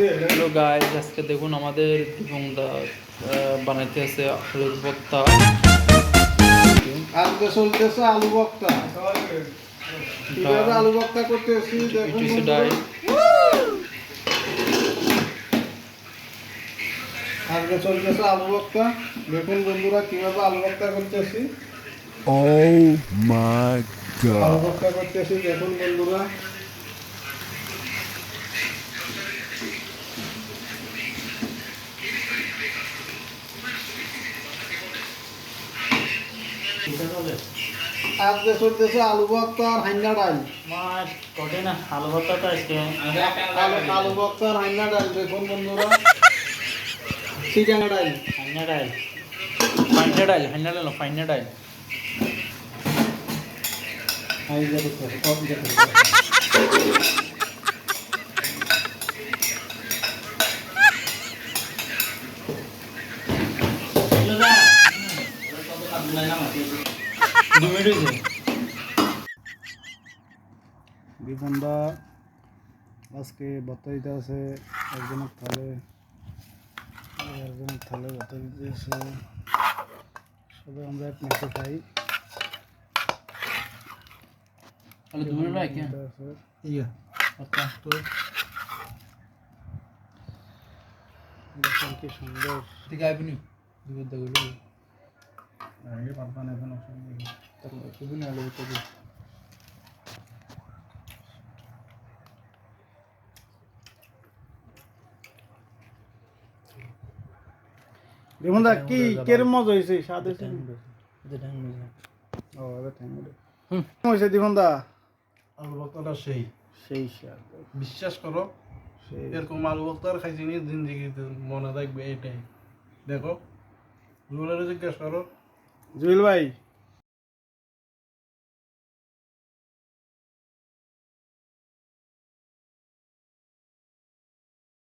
Hello guys আজকে দেখুন আমাদের দীপংদা বানাইতে আছে আলুর ভর্তা। আজকে চলতেছে আলু বক্তা কীভাবে আলু বক্তা করতেছি বন্ধুরা। আজকে চলতেছে আলু বক্তা দেখুন বন্ধুরা কীভাবে আলু বক্তা করতেছি Oh my আলু god. বক্তা করতেছি দেখুন বন্ধুরা। আজকে চলতেছে আলু ভর্তা আর হান্না ডাল আলু ভর্তাটা আজকে। আলু ভর্তা আর হান্না ডাল দেখুন বন্ধুরা। চিটাঙ্গা ডাল। হান্না ডাল। ফাইনা ডাইল ফাইনা ডাইল ফাইনা ডাইল হাই দেখো বিপন্দা। আজকে ভর্তা দিতে আছে একজনের থালে একজনের থালে ভর্তা দিতে আছে। সবাই আমরা এক মাসে খাই। তাহলে ইয়া। ভর্তা তো। কি সুন্দর। ঠিক আছে নি দু ভর্তা করবি আগে পারবেন এখন। অসুবিধা না আলু ভর্তা দিই বিপন্দা কি কেরম মজা হয়েছে স্বাদ হয়েছে ও টাইম হুম। আলু সেই সেই স্বাদ বিশ্বাস করো সেই এরকম আলু ভর্তার খাইছি নি জিন্দিগিতে মনে থাকবে এটাই। দেখো রোলের জিজ্ঞাসা করো। জুয়েল ভাই